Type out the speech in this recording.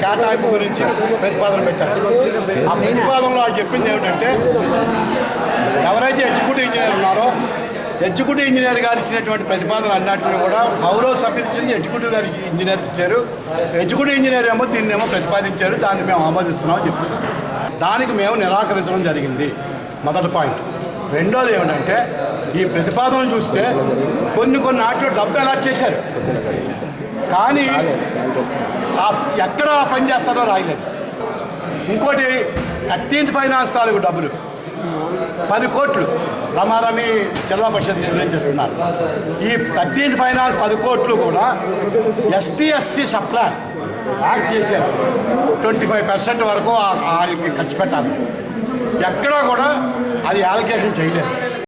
కేటాయింపు గురించి ప్రతిపాదన పెట్టారు ఆ ప్రతిపాదనలో చెప్పింది ఏమిటంటే ఎవరైతే ఎగ్జిక్యూటివ్ ఇంజనీర్ ఉన్నారో ఎగ్జిక్యూటివ్ ఇంజనీర్ గారు ఇచ్చినటువంటి ప్రతిపాదన అన్నింటిని కూడా గౌరవ సభ్యులు ఇచ్చింది. ఎగ్జిక్యూటివ్ గారి ఇంజనీర్ ఇచ్చారు. ఎగ్జిక్యూటివ్ ఇంజనీర్ ఏమో దీన్ని ఏమో ప్రతిపాదించారు. దాన్ని మేము ఆమోదిస్తున్నామని చెప్తున్నాం. దానికి మేము నిరాకరించడం జరిగింది. మొదటి పాయింట్. రెండోది ఏమిటంటే ఈ ప్రతిపాదనలు చూస్తే కొన్ని కొన్ని నాటిలో డబ్బు అలాట్ చేశారు. కానీ ఆ ఎక్కడ పని చేస్తారో రాయలేదు. ఇంకోటి థర్టీన్త్ ఫైనాన్స్ తాలూకు డబ్బులు. పది కోట్లు రమారమి జిల్లా పరిషత్ నిర్ణయించేస్తున్నారు. ఈ థర్టీన్ ఫైనాన్స్ పది కోట్లు కూడా ఎస్టీ ఎస్సీ సప్లాన్ యాక్ట్ చేశారు. ట్వంటీ ఫైవ్ పర్సెంట్ వరకు ఆ- వాళ్ళకి ఖర్చు పెట్టాలి. ఎక్కడా కూడా అది యాలికేషన్ చేయలేదు.